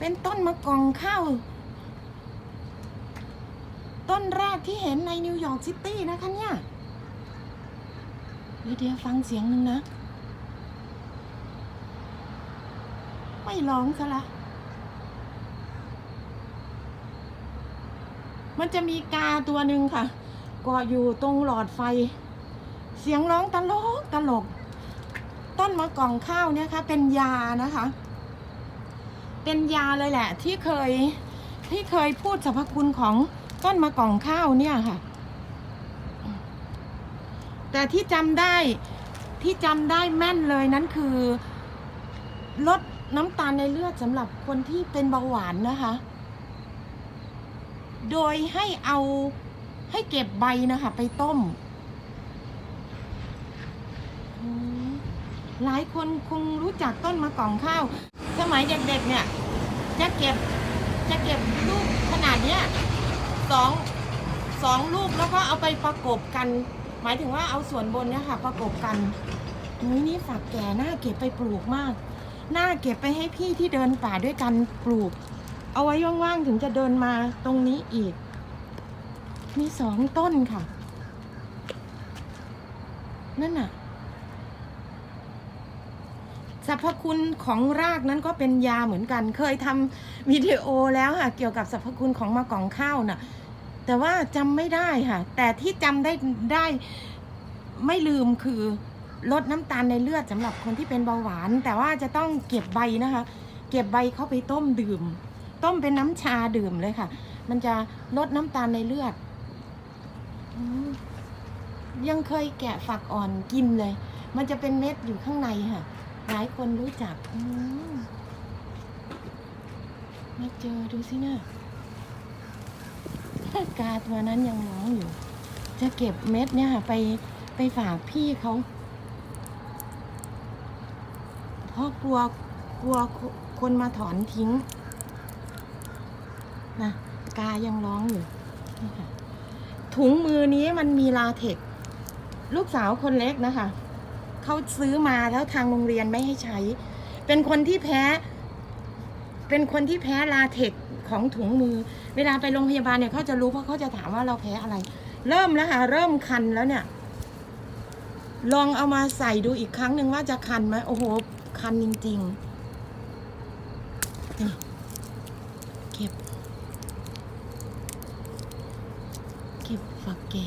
เป็นต้นมะกองข้าว ต้นแรกที่เห็นในนิวยอร์กซิตี้นะคะเนี่ยเดี๋ยวฟังเสียงหนึ่งนะ ไม่ร้องซะละมันจะมีกาตัวหนึ่งค่ะเกาะอยู่ตรงหลอดไฟ เสียงร้องตลกตลก ต้นมะกองข้าวเนี่ยค่ะ เป็นยานะคะ เป็นยาเลยแหละ ที่เคยที่เคยพูดสรรพคุณของต้นมะกองข้าวเนี่ยค่ะ แต่ที่จำได้ที่จำได้แม่นเลยนั้นคือลดน้ำตาลในเลือดสำหรับคนที่เป็นเบาหวานนะคะ โดยให้เอาให้เก็บใบนะคะ ไปต้มอืมหลายคนคงรู้จักต้นมะกองข้าว สมัยเด็กๆเนี่ย จะเก็บจะเก็บลูกขนาดเนี้ยสองสองลูกแล้วก็เอาไปประกบกัน หมายถึงว่าเอาส่วนบนเนี่ยค่ะ ประกบกันอุ้ยนี่ฝักแก่น่าเก็บไปปลูกมากน่าเก็บไปให้พี่ที่เดินป่าด้วยกันปลูก เอาไว้ว่างๆถึงจะเดินมาตรงนี้อีก มีสองต้นค่ะ นั่นน่ะ รรพคุณของรากนั้นก็เป็นยาเหมือนกัน เคยทำวิดีโอแล้วค่ะ เกี่ยวกับสรรพคุณของมะกองข้าวน่ะ แต่ว่าจำไม่ได้ค่ะ แต่ที่จำได้ได้ไม่ลืมคือลดน้ำตาลในเลือดสำหรับคนที่เป็นเบาหวาน แต่ว่าจะต้องเก็บใบนะคะ เก็บใบเข้าไปต้มดื่ม ต้มเป็นน้ำชาดื่มเลยค่ะ มันจะลดน้ำตาลในเลือด ยังเคยแกะฝักอ่อนกินเลย มันจะเป็นเม็ดอยู่ข้างในค่ะ หลายคนรู้จักมาเจอดูสินะกาตัวนั้นยังร้องอยู่ จะเก็บเม็ดเนี่ยค่ะไปไปฝากพี่เขาเพราะกลัวกลัวคนมาถอนทิ้งนะกายังร้องอยู่ถุงมือนี้มันมีลาเทกซ์ลูกสาวคนเล็กนะคะ เขาซื้อมาแล้วทางโรงเรียนไม่ให้ใช้ เป็นคนที่แพ้ เป็นคนที่แพ้ลาเทกของถุงมือ เวลาไปโรงพยาบาลเนี่ยเขาจะรู้เพราะเขาจะถามว่าเราแพ้อะไร เริ่มแล้วค่ะเริ่มคันแล้วเนี่ย ลองเอามาใส่ดูอีกครั้งหนึ่งว่าจะคันไหมโอ้โห คันจริงๆเก็บ เก็บฝักแก่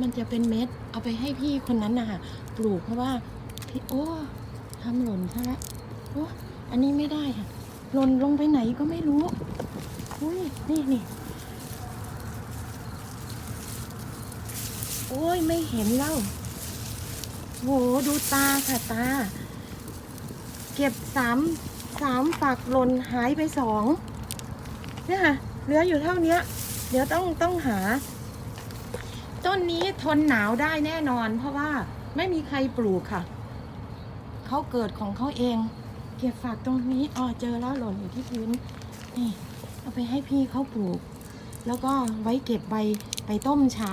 มันจะเป็นเม็ด เอาไปให้พี่คนนั้นนะคะ ปลูกเพราะว่าพี่โอ้ทำหล่นซะแล้วโอ้อันนี้ไม่ได้ค่ะหล่นลงไปไหนก็ไม่รู้อุ้ยนี่นี่โอ้ยไม่เห็นแล้วโหดูตาค่ะตา เก็บสามสามฝักหล่นหายไปสองเนี่ยค่ะเหลืออยู่เท่านี้เดี๋ยวต้องต้องหา ต้นนี้ทนหนาวได้แน่นอนเพราะว่า ไม่มีใครปลูกค่ะ เขาเกิดของเขาเอง เก็บฝากตรงนี้อ๋อเจอแล้วหล่นอยู่ที่พื้นนี่เอาไปให้พี่เขาปลูก แล้วก็ไว้เก็บใบไปต้มชา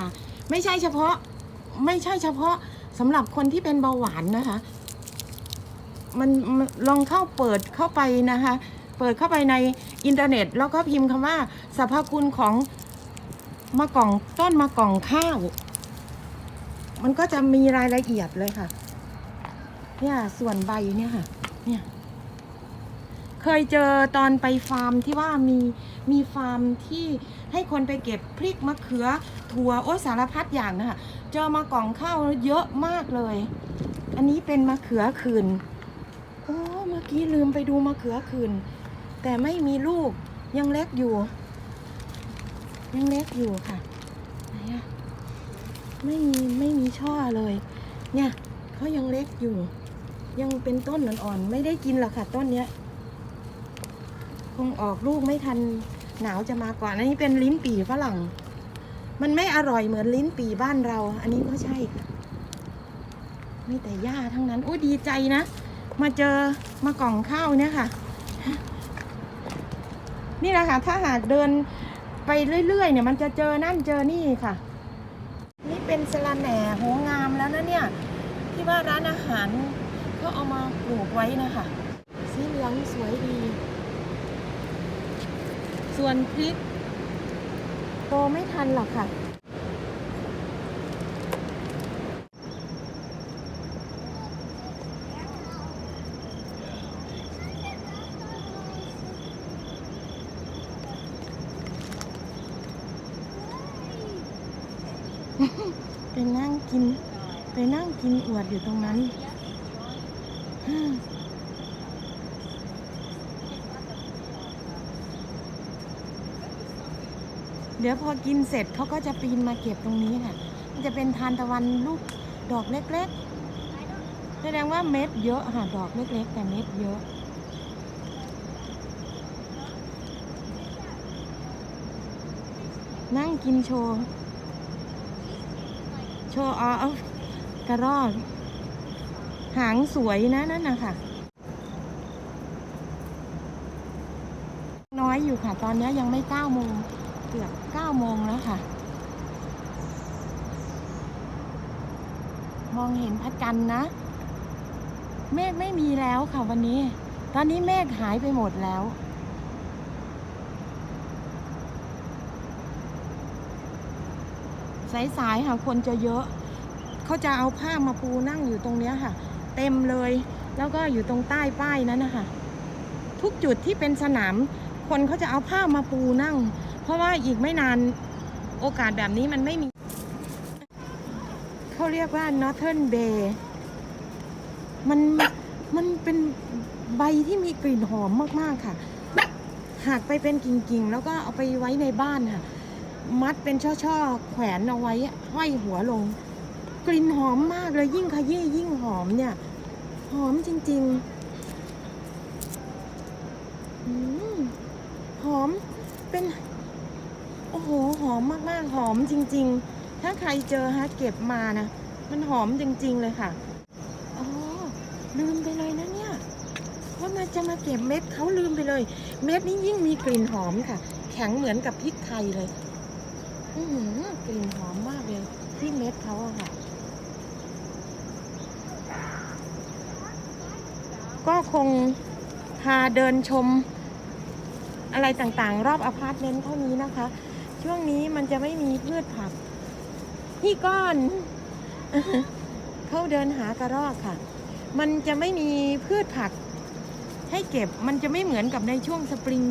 ไม่ใช่เฉพาะ ไม่ใช่เฉพาะสำหรับคนที่เป็นเบาหวานนะคะมันลองเข้าเปิดเข้าไปนะคะ เปิดเข้าไปในอินเทอร์เน็ต แล้วก็พิมพ์คำว่าสรรพคุณของมะกล่องต้นมะกล่องข้าว มันก็จะมีรายละเอียดเลยค่ะ เนี่ยส่วนใบเนี่ยค่ะ เนี่ย เคยเจอตอนไปฟาร์มที่ว่ามีมีฟาร์มที่ให้คนไปเก็บพริกมะเขือ ถั่วโอ้สารพัดอย่างนะคะเจอมากล่องข้าวเยอะมากเลย อันนี้เป็นมะเขือคืนโอ้เมื่อกี้ลืมไปดูมะเขือคืน แต่ไม่มีลูกยังเล็กอยู่ ยังเล็กอยู่ค่ะไหนอะ ไม่มีไม่มีช่อเลย เนี่ยเขายังเล็กอยู่ ยังเป็นต้นอ่อนๆไม่ได้กินหรอกค่ะ ต้นเนี้ย คงออกลูกไม่ทันหนาวจะมาก่อนอันนี้เป็นลิ้นปี่ฝรั่ง มันไม่อร่อยเหมือนลิ้นปี่บ้านเรา อันนี้ก็ใช่ค่ะมีแต่หญ้าทั้งนั้นโอ้ดีใจนะ มาเจอมากล่องข้าวเนี่ยค่ะ นี่แหละค่ะ ถ้าหากเดินไปเรื่อยๆ เนี่ย มันจะเจอนั่นเจอนี่ค่ะ เป็นสละแหน่โหงามแล้วนะเนี่ย ที่ว่าร้านอาหารก็เอามาปลูกไว้นะคะ สีเหลืองสวยดี ส่วนพริกโตไม่ทันหรอกค่ะ กิน ไปนั่งกินอวดอยู่ตรงนั้น เดี๋ยวพอกินเสร็จเขาก็จะปีนมาเก็บตรงนี้ค่ะ มันจะเป็นทานตะวันลูกดอกเล็กๆ แสดงว่าเม็ดเยอะค่ะดอกเล็กๆ แต่เม็ดเยอะนั่งกินโชว์ โชว์อ๋อกระรอกหางสวยนะนั่นนะคะน้อยอยู่ค่ะ ตอนนี้ยังไม่เก้าโมงเกือบเก้าโมงแล้วค่ะ มองเห็นพระจันทร์นะ เมฆไม่มีแล้วค่ะวันนี้ ตอนนี้เมฆหายไปหมดแล้ว สายๆค่ะคนจะเยอะ เขาจะเอาผ้ามาปูนั่งอยู่ตรงเนี้ยค่ะ เต็มเลย แล้วก็อยู่ตรงใต้ป้ายนั้นนะคะทุกจุดที่เป็นสนาม คนเขาจะเอาผ้ามาปูนั่ง เพราะว่าอีกไม่นานโอกาสแบบนี้มันไม่มี เขาเรียกว่า Northern Bay มันมันเป็นใบที่มีกลิ่นหอมมาก ๆ ค่ะ หากไปเป็นกิ่ง ๆ แล้วก็เอาไปไว้ในบ้านค่ะ มัดเป็นช่อๆ แขวนเอาไว้ห้อยหัวลง กลิ่นหอมมากเลยยิ่งขยี้ยิ่งหอมเนี่ย หอมจริงๆหอมเป็น โอ้โห หอมมากๆ หอมจริง ๆ ถ้าใครเจอฮะเก็บมานะ มันหอมจริง ๆ เลยค่ะอ๋อลืมไปเลยนะเนี่ยว่ามันจะมาเก็บเม็ดเขาลืมไปเลย เม็ดนี้ยิ่งมีกลิ่นหอมค่ะ แข็งเหมือนกับพริกไทยเลย อือหือกลิ่นหอมมากเลย ที่เม็ดเขาอะค่ะ ก็คงพาเดินชมอะไรต่างๆ รอบอพาร์ตเมนต์เท่านี้นะคะ ช่วงนี้มันจะไม่มีพืชผักพี่ก้อน เขาเดินหากระรอกค่ะ มันจะไม่มีพืชผักให้เก็บมันจะไม่เหมือนกับในช่วงสปริง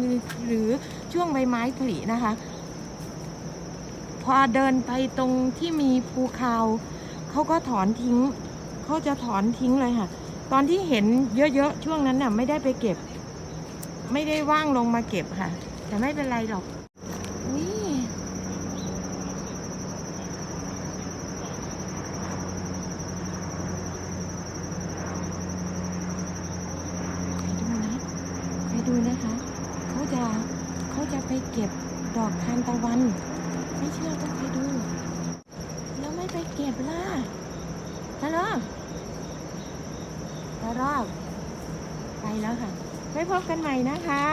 หรือช่วงใบไม้ผลินะคะ อเดินไปตรงที่มีภูเขาเขาก็ถอนทิ้ง เขาจะถอนทิ้งเลยค่ะ ตอนที่เห็นเยอะๆช่วงนั้นน่ะไม่ได้ไปเก็บ ไม่ได้ว่างลงมาเก็บค่ะ แต่ไม่เป็นไรหรอกอุ้ยใครดูนะใครดูนะคะ เขาจะเขาจะไปเก็บดอกทานตะวัน ไม่เชื่อก็ไปดู แล้วไม่ไปเก็บล่ะฮัลโหลกระรอกไปแล้วค่ะ ไว้พบกันใหม่นะคะ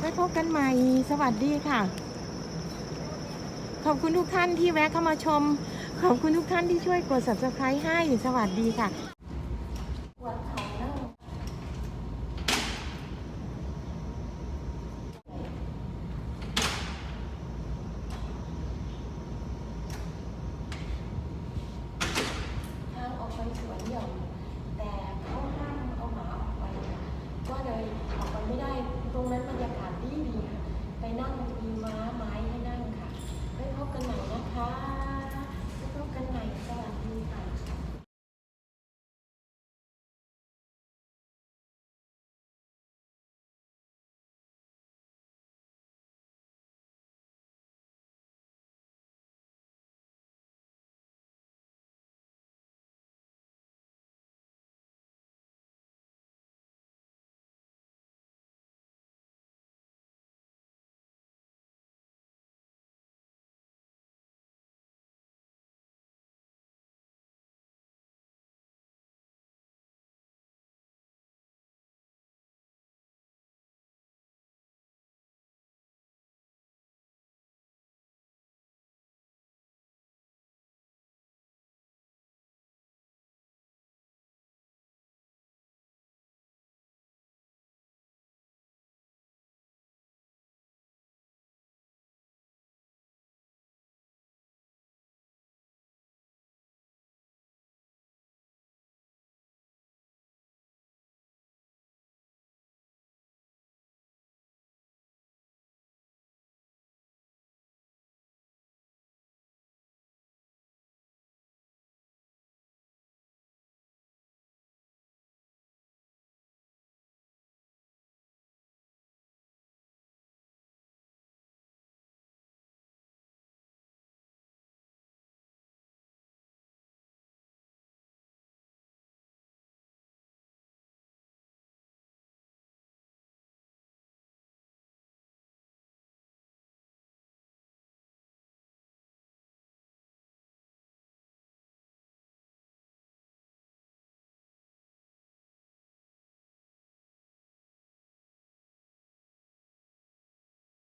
ไว้พบกันใหม่ สวัสดีค่ะ ขอบคุณทุกท่านที่แวะเข้ามาชม ขอบคุณทุกท่านที่ช่วยกด subscribe ให้ สวัสดีค่ะ รยากาศดีดีค่ะ ไปนั่งมีม้าไม้ให้นั่งค่ะไว้พบกันใหม่นะคะไว้พบกันใหม่สวัสดี